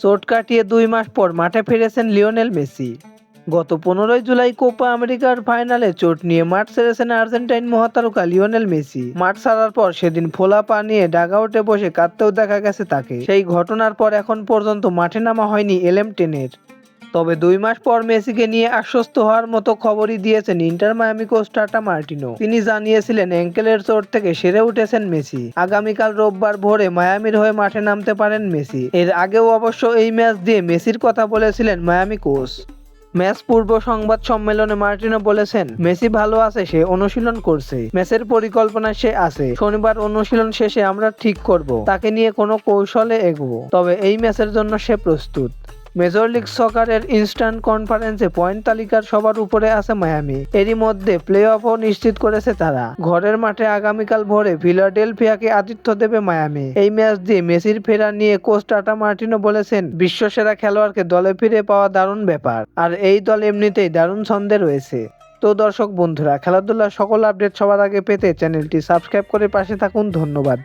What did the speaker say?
চোট কাটিয়ে দুই মাস পর মাঠে ফিরেছেন লিওনেল মেসি। গত পনেরোই জুলাই কোপা আমেরিকার ফাইনালে চোট নিয়ে মাঠ সেরেছেন আর্জেন্টাইন মহাতারকা লিওনেল মেসি। মাঠ ছাড়ার পর সেদিন ফোলা পা নিয়ে ডাগাউটে বসে কাঁদতেও দেখা গেছে তাকে। সেই ঘটনার পর এখন পর্যন্ত মাঠে নামা হয়নি এলএম টেনের। তবে দুই মাস পর মেসিকে নিয়ে আশ্বস্ত হওয়ার মতো খবরই দিয়েছেন Inter Miami coach Tata Martino. তিনি জানিয়েছিলেন, অ্যাঙ্কেলের চোট থেকে সেরে উঠেছেন মেসি। আগামীকাল রোববার ভোরে মায়ামির হয়ে মাঠে নামতে পারেন মেসি। এর আগেও অবশ্য এই ম্যাচ দিয়ে মেসির কথা বলেছিলেন মায়ামি কোচ। ম্যাচ পূর্ব সংবাদ সম্মেলনে মার্টিনো বলেছেন, মেসি ভালো আছে, সে অনুশীলন করছে। ম্যাচের পরিকল্পনা সে আছে। শনিবার অনুশীলন শেষে আমরা ঠিক করব। তাকে নিয়ে কোনো কৌশলে এগোবো। তবে এই ম্যাচের জন্য সে প্রস্তুত। মেজর লিগ সকারের ইনস্ট্যান্ট কনফারেন্সে পয়েন্ট তালিকার সবার উপরে আছে মায়ামি। এরই মধ্যে প্লে অফও নিশ্চিত করেছে তারা। ঘরের মাঠে আগামীকাল ভোরে ফিলাডেলফিয়াকে আতিথ্য দেবে মায়ামি। এই ম্যাচ দিয়ে মেসির ফেরা নিয়ে কোচ টাটা মার্টিনো বলেছেন, বিশ্বসেরা খেলোয়াড়কে দলে ফিরে পাওয়া দারুণ ব্যাপার। আর এই দল এমনিতেই দারুণ ছন্দে রয়েছে। তো দর্শক বন্ধুরা, খেলাধুলার সকল আপডেট সবার আগে পেতে চ্যানেলটি সাবস্ক্রাইব করে পাশে থাকুন। ধন্যবাদ।